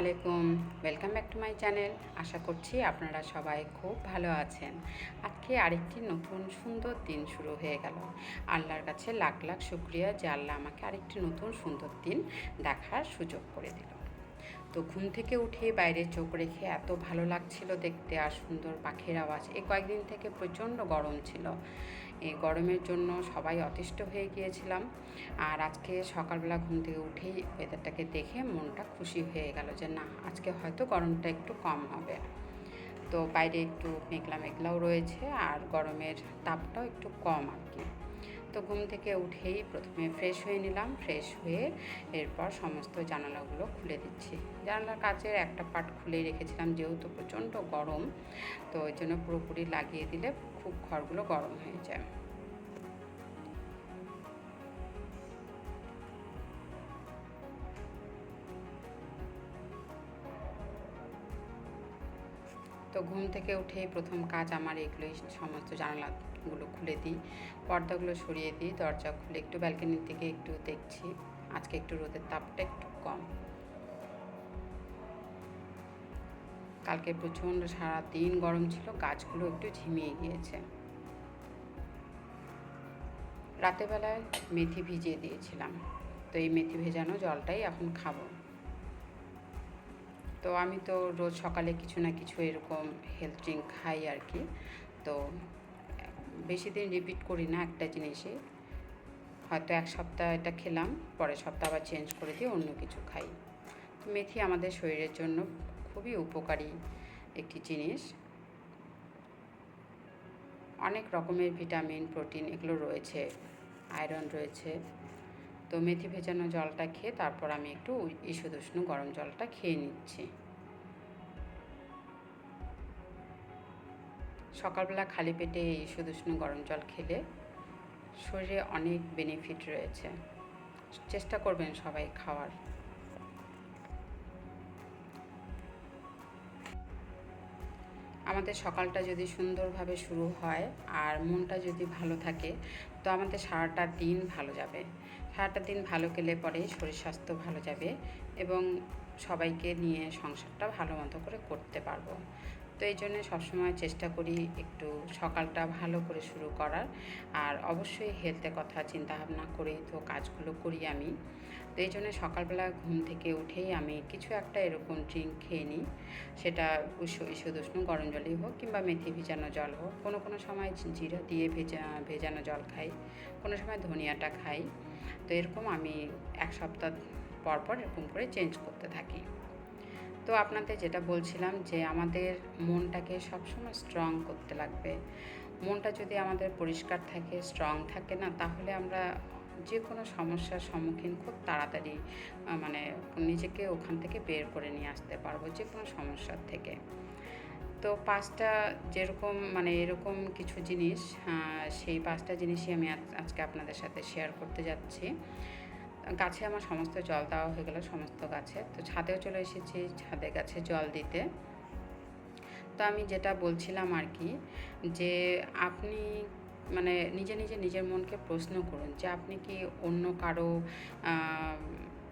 আলাইকুম। Welcome back to my channel আশা করছি আপনারা সবাই খুব ভালো আছেন। আজকে আরেকটি নতুন সুন্দর দিন শুরু হয়ে গেল। আল্লাহর কাছে লাখ লাখ শুক্রিয়া যে আল্লাহ আমাকে আরেকটি নতুন সুন্দর দিন দেখার সুযোগ করে দিল। তো ঘুম থেকে উঠে বাইরে চোখ রেখে এত ভালো লাগছিল দেখতে, আর সুন্দর পাখির আওয়াজ। এই কয়েকদিন থেকে প্রচণ্ড গরম ছিল। এই গরমের জন্য সবাই অতিষ্ঠ হয়ে গিয়েছিলাম। আর আজকে সকালবেলা ঘুম থেকে উঠেই ওয়েদারটাকে দেখে মনটা খুশি হয়ে গেল যে, না, আজকে হয়তো গরমটা একটু কম হবে। তো বাইরে একটু মেঘলা মেঘলাও রয়েছে আর গরমের তাপটাও একটু কম আর কি। তো ঘুম থেকে উঠেই প্রথমে ফ্রেশ হয়ে নিলাম। ফ্রেশ হয়ে এরপর সমস্ত জানালাগুলো খুলে দিচ্ছি। জানালার কাচের একটা পার্ট খুলেই রেখেছিলাম যেহেতু প্রচণ্ড গরম। তো ওই জন্য পুরোপুরি লাগিয়ে দিলে খুব ঘরগুলো গরম হয়ে যায়। তো ঘুম থেকে উঠে প্রথম কাজ আমার এগুলোই সমস্ত জানালাগুলো খুলে দিই, পর্দাগুলো সরিয়ে দিই, দরজা খুলে একটু ব্যালকনির দিকে একটু দেখছি। আজকে একটু রোদের তাপটা একটু কম। কালকে প্রচণ্ড সারা দিন গরম ছিল, গাছগুলো একটু ঝিমিয়ে গিয়েছে। রাতেবেলায় মেথি ভিজিয়ে দিয়েছিলাম। তো এই মেথি ভেজানো জলটাই এখন খাব। তো আমি তো রোজ সকালে কিছু না কিছু এরকম হেলথ ড্রিঙ্ক খাই আর কি। তো বেশি দিন রিপিট করি না একটা জিনিসই। হয়তো এক সপ্তাহ এটা খেলাম, পরের সপ্তাহ আবার চেঞ্জ করে দিয়ে অন্য কিছু খাই। মেথি আমাদের শরীরের জন্য খুবই উপকারী একটি জিনিস। অনেক রকমের ভিটামিন, প্রোটিন এগুলো রয়েছে, আয়রন রয়েছে। তো মেথি ভেজানো জলটা খেয়ে তারপর আমি একটু ঈষদুষ্ণ গরম জলটা খেয়ে নিচ্ছি। সকালবেলা খালি পেটে এই ঈষদুষ্ণ গরম জল খেলে শরীরে অনেক বেনিফিট রয়েছে। চেষ্টা করবেন সবাই খাওয়ার। আমাদের সকালটা যদি সুন্দরভাবে শুরু হয় আর মনটা যদি ভালো থাকে, তো আমাদের সারাটা দিন ভালো যাবে। সারাটা দিন ভালো গেলে পরে শরীর স্বাস্থ্য ভালো যাবে এবং সবাইকে নিয়ে সংসারটা ভালো মতো করে করতে পারব। তো এই জন্য সবসময় চেষ্টা করি একটু সকালটা ভালো করে শুরু করার। আর অবশ্যই হেলথের কথা চিন্তা ভাবনা করেই তো কাজগুলো করি আমি। তো এই জন্য সকালবেলা ঘুম থেকে উঠেই আমি কিছু একটা এরকম ড্রিঙ্ক খেয়ে নিই। সেটা উষ্ণ ঈষদুষ্ণ গরম জলই হোক কিংবা মেথি ভেজানো জল হোক। কোনো কোনো সময় জিরা দিয়ে ভেজা, ভেজানো জল খাই। কোনো সময় ধনিয়াটা খাই। তো এরকম আমি এক সপ্তাহ পর পর এরকম করে চেঞ্জ করতে থাকি। তো আপনাদের যেটা বলছিলাম যে আমাদের মনটাকে সবসময় স্ট্রং করতে লাগবে। মনটা যদি আমাদের পরিষ্কার থাকে স্ট্রং থাকে না, তাহলে আমরা যে কোনো সমস্যার সম্মুখীন খুব তাড়াতাড়ি মানে নিজেকে ওখান থেকে বের করে নিয়ে আসতে পারব যে কোনো সমস্যার থেকে। তো পাঁচটা যেরকম মানে এরকম কিছু জিনিস সেই পাঁচটা জিনিসই আমি আজকে আপনাদের সাথে শেয়ার করতে যাচ্ছি। গাছে আমার সমস্ত জল দেওয়া হয়ে গেলো, সমস্ত গাছে। তো ছাদেও চলে এসেছি ছাদে গাছে জল দিতে। তো আমি যেটা বলছিলাম আর কি, যে আপনি মানে নিজে নিজে নিজের মনকে প্রশ্ন করুন যে আপনি কি অন্য কারও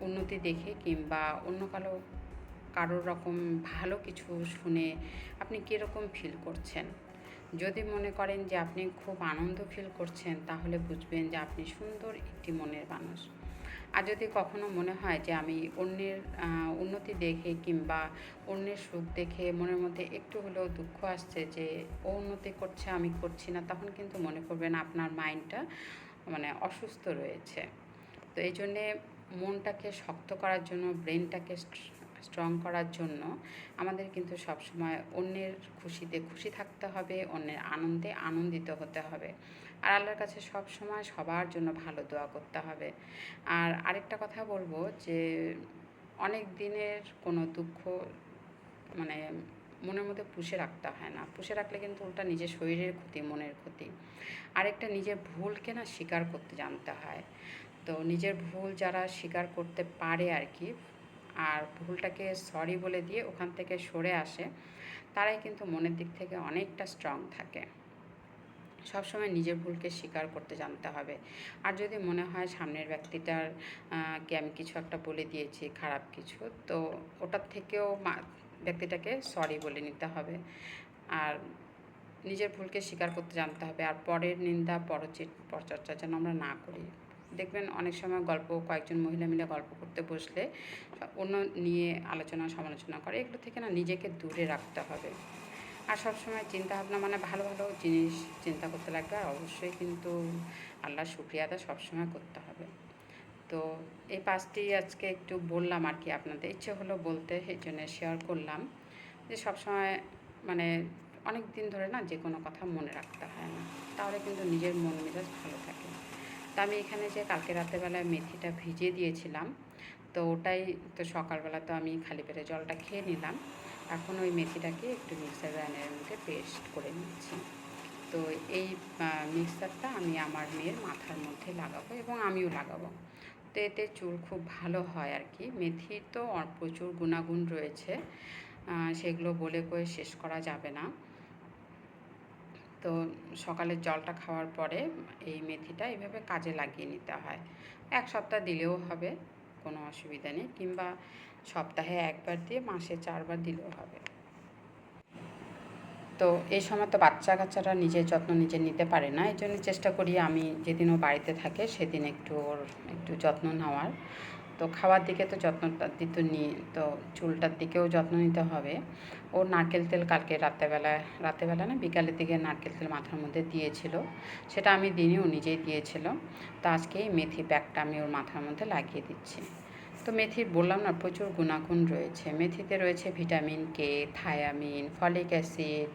উন্নতি দেখে কিংবা অন্য কারও কারোর রকম ভালো কিছু শুনে আপনি কীরকম ফিল করছেন? যদি মনে করেন যে আপনি খুব আনন্দ ফিল করছেন, তাহলে বুঝবেন যে আপনি সুন্দর একটি মনের মানুষ। আর যদি কখনো মনে হয় যে আমি অন্যের উন্নতি দেখে কিংবা অন্যের সুখ দেখে মনের মধ্যে একটু হলেও দুঃখ আসছে যে ও উন্নতি করছে, আমি করছি না, তখন কিন্তু মনে করবেন আপনার মাইন্ডটা মানে অসুস্থ রয়েছে। তো এই জন্যে মনটাকে শক্ত করার জন্য, ব্রেনটাকে স্ট্রং করার জন্য আমাদের কিন্তু সবসময় অন্যের খুশিতে খুশি থাকতে হবে, অন্যের আনন্দে আনন্দিত হতে হবে। আর আল্লাহর কাছে সব সময় সবার জন্য ভালো দোয়া করতে হবে। আর আরেকটা কথা বলব যে, অনেক দিনের কোনো দুঃখ মানে মনের মধ্যে পুষে রাখতে হয় না। পুষে রাখলে কিন্তু ওটা নিজের শরীরের ক্ষতি, মনের ক্ষতি। আরেকটা নিজের ভুলকে না স্বীকার করতে জানতে হয়। তো নিজের ভুল যারা স্বীকার করতে পারে আর কি আর ভুলটাকে সরি বলে দিয়ে ওখান থেকে সরে আসে, তারাই কিন্তু মনের দিক থেকে অনেকটা স্ট্রং থাকে। সবসময় নিজের ভুলকে স্বীকার করতে জানতে হবে। আর যদি মনে হয় সামনের ব্যক্তিটার কে আমি কিছু একটা বলে দিয়েছি, খারাপ কিছু, তো ওটার থেকেও ব্যক্তিটাকে সরি বলে নিতে হবে। আর নিজের ভুলকে স্বীকার করতে জানতে হবে। আর পরের নিন্দা পরচিত পরচর্চা যেন আমরা না করি। দেখবেন অনেক সময় গল্প, কয়েকজন মহিলা মিলে গল্প করতে বসলে অন্য নিয়ে আলোচনা, সমালোচনা করে। এগুলো থেকে না নিজেকে দূরে রাখতে হবে। আর সবসময় চিন্তা ভাবনা মানে ভালো ভালো জিনিস চিন্তা করতে লাগবে, আর অবশ্যই কিন্তু আল্লাহর শুক্রিয়া আদা সবসময় করতে হবে। তো এই পাঁচটি আজকে একটু বললাম আর কি আপনাদের, ইচ্ছে হলো বলতে সেই জন্য শেয়ার করলাম যে সবসময় মানে অনেক দিন ধরে না যে কোনো কথা মনে রাখতে হয় না, তাহলে কিন্তু নিজের মন মেজাজ ভালো থাকে। তো আমি এখানে যে কালকে রাতেরবেলায় মেথিটা ভিজিয়ে দিয়েছিলাম, তো ওটাই তো সকালবেলা তো আমি খালি পেটে জলটা খেয়ে নিলাম। এখন ওই মেথিটাকে একটু মিক্সার গ্রাইন্ডারের মধ্যে পেস্ট করে নিচ্ছি। তো এই মিক্সারটা আমি আমার মেয়ের মাথার মধ্যে লাগাবো এবং আমিও লাগাবো। তো এতে চুল খুব ভালো হয় আর কি। মেথির তো প্রচুর গুণাগুণ রয়েছে। সেগুলো বলে কয়ে শেষ করা যাবে না। তো সকালের জলটা খাওয়ার পরে এই মেথিটা এইভাবে কাজে লাগিয়ে নিতে হয়। এক সপ্তাহ দিলেও হবে, কোনো অসুবিধা নেই। কিংবা সপ্তাহে একবার দিয়ে মাসে চারবার দিলেও হবে। তো এই সময় তো বাচ্চা কাচ্চারা নিজের যত্ন নিজে নিতে পারে না। এই জন্য চেষ্টা করি আমি যেদিন ও বাড়িতে থাকে সেদিন একটু ওর একটু যত্ন নেওয়ার। তো খাওয়ার দিকে তো যত্নটা দিতে নিই তো চুলটার দিকেও যত্ন নিতে হবে। ও নারকেল তেল কালকে রাত্রেবেলা রাত্রেবেলা না বিকালের দিকে নারকেল তেল মাথার মধ্যে দিয়েছিল। সেটা আমি দিনই ও নিজেই দিয়েছিল। তো আজকে এই মেথি প্যাকটা আমি ওর মাথার মধ্যে লাগিয়ে দিচ্ছি। তো মেথির বললাম না, প্রচুর গুণাগুণ রয়েছে। মেথিতে রয়েছে vitamin K, thiamine, folic acid,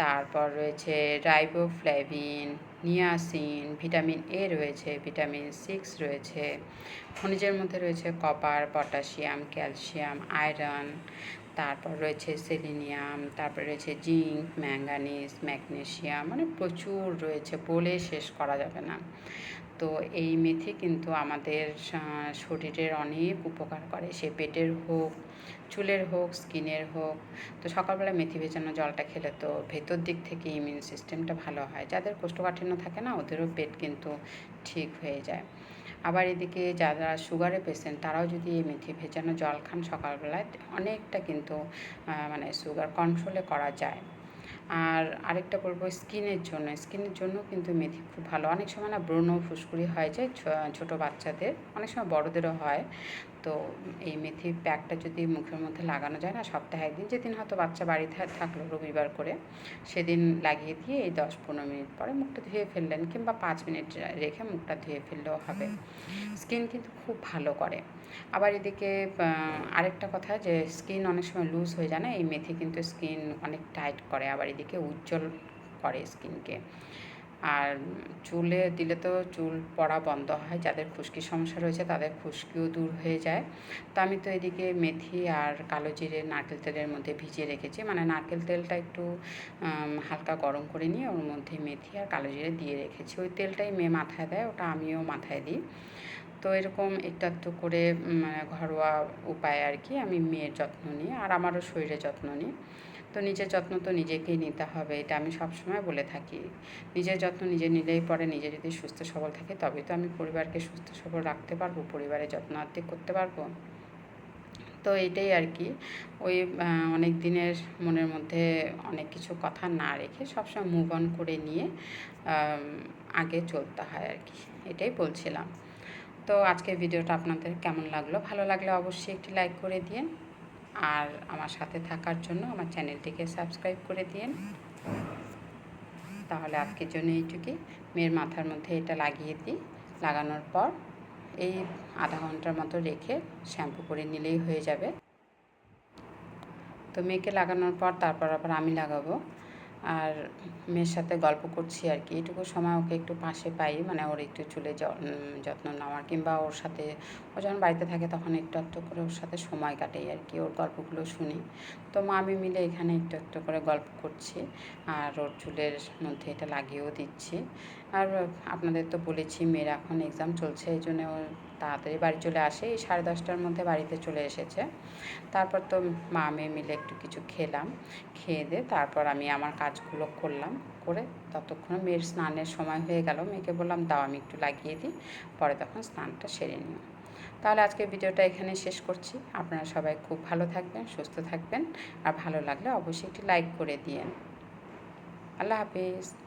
তারপর রয়েছে রাইবোফ্ল্যাভিন নিয়াসিন, ভিটামিন এ রয়েছে, ভিটামিন সিক্স রয়েছে। খনিজের মধ্যে রয়েছে কপার, পটাশিয়াম, ক্যালসিয়াম, আয়রন তারপর রয়েছে সেলিনিয়াম তারপর রয়েছে জিঙ্ক ম্যাঙ্গানিজ ম্যাগনেসিয়াম মানে প্রচুর রয়েছে, বলে শেষ করা যাবে না। তো এই মেথি কিন্তু আমাদের শরীরের অনেক উপকার করে। সে পেটের হোক, চুলের হোক, স্কিনের হোক। তো সকালবেলা মেথি ভেজানো জলটা খেলে তো ভেতর দিক থেকে ইমিউন সিস্টেমটা ভালো হয়। যাদের কোষ্ঠকাঠিন্য থাকে না, ওদেরও পেট কিন্তু ঠিক হয়ে যায়। আবার এদিকে যারা সুগারের পেশেন্ট তারাও যদি এই মেথি ভেজানো জল খান সকালবেলায়, অনেকটা কিন্তু মানে সুগার কন্ট্রোলে করা যায়। আর আরেকটা বলব স্কিনের জন্য। স্কিনের জন্য কিন্তু মেথি খুব ভালো। অনেক সময় না ব্রণ ফুসকুড়ি হয় যায় ছোটো বাচ্চাদের। অনেক সময় বড়দেরও হয়। তো এই মেথি প্যাকটা যদি মুখের মধ্যে লাগানো যায় না, সপ্তাহে একদিন, যেদিন হয়তো বাচ্চা বাড়িতে থাকল রবিবার করে, সেদিন লাগিয়ে দিয়ে এই দশ পনেরো মিনিট পরে মুখটা ধুয়ে ফেললেন কিংবা পাঁচ মিনিট রেখে মুখটা ধুয়ে ফেললেও হবে। স্কিন কিন্তু খুব ভালো করে। আবার এদিকে আরেকটা কথা যে স্কিন অনেক সময় লুজ হয়ে যায় না, এই মেথি কিন্তু স্কিন অনেক টাইট করে। আবার এদিকে উজ্জ্বল করে স্কিনকে। আর চুলে দিলে তো চুল পড়া বন্ধ হয়, যাদের খুশকির সমস্যা রয়েছে তাদের খুশকিও দূর হয়ে যায়। তো আমি তো এদিকে মেথি আর কালো জিরে নারকেল তেলের মধ্যে ভিজিয়ে রেখেছি। মানে নারকেল তেলটা একটু হালকা গরম করে নিয়ে ওর মধ্যে মেথি আর কালো জিরে দিয়ে রেখেছি। ওই তেলটাই মেয়ে মাথায় দেয়, ওটা আমিও মাথায় দিই। তো এরকম একটু একটু করে মানে ঘরোয়া উপায় আর কি, আমি মেয়ের যত্ন নিই আর আমারও শরীরের যত্ন নিই। তো নিজের যত্ন তো নিজেকেই নিতে হবে, এটা আমি সবসময় বলে থাকি। নিজের যত্ন নিজে নিলেই পরে নিজে যদি সুস্থ সবল থাকে তবে তো আমি পরিবারকে সুস্থ সবল রাখতে পারব, পরিবারের যত্ন আত্মিক করতে পারব। তো এটাই আর কি। ওই অনেক দিনের মনের মধ্যে অনেক কিছু কথা না রেখে সবসময় মুভ অন করে নিয়ে আগে চলতে হয় আর কি, এটাই বলছিলাম। তো আজকের ভিডিওটা আপনাদের কেমন লাগল? ভালো লাগলে অবশ্যই একটি লাইক করে দিন আর আমার সাথে থাকার জন্য আমার চ্যানেলটিকে সাবস্ক্রাইব করে দিন তাহলে আজকের জন্য এইটুকুই মেয়ের মাথার মধ্যে এটা লাগিয়ে দিই। লাগানোর পর এই আধা ঘণ্টার মতো রেখে শ্যাম্পু করে নিলেই হয়ে যাবে। তো মেয়েকে লাগানোর পর তারপর আবার আমি লাগাবো। আর মেয়ের সাথে গল্প করছি আর কি। এটুকু সময় ওকে একটু পাশে পাই মানে ওর একটু চুলে যত্ন নেওয়ার কিংবা ওর সাথে, ও যখন বাড়িতে থাকে তখন একটু একটু করে ওর সাথে সময় কাটাই আর কি, ওর গল্পগুলো শুনি। তো মা আমি মিলে এখানে একটু একটু করে গল্প করছি আর ওর চুলের মধ্যে এটা লাগিয়েও দিচ্ছি। আর আপনাদের তো বলেছি, মেয়ের এখন এক্সাম চলছে, এই জন্য ও তাড়াতাড়ি বাড়ি চলে আসে। এই সাড়ে দশটার মধ্যে বাড়িতে চলে এসেছে। তারপর তো মা, মেয়ে মিলে একটু কিছু খেলাম। খেয়ে দিয়ে তারপর আমি আমার কাজগুলো করলাম, করে ততক্ষণে মেয়ের স্নানের সময় হয়ে গেল। মেয়েকে বললাম, দাও, আমি একটু লাগিয়ে দিই। পরে তখন স্নানটা সেরে নিও। তাহলে আজকে ভিডিওটা এখানে শেষ করছি। আপনারা সবাই খুব ভালো থাকবেন, সুস্থ থাকবেন। আর ভালো লাগলে অবশ্যই একটি লাইক করে দিয়েন। আল্লাহ হাফিজ।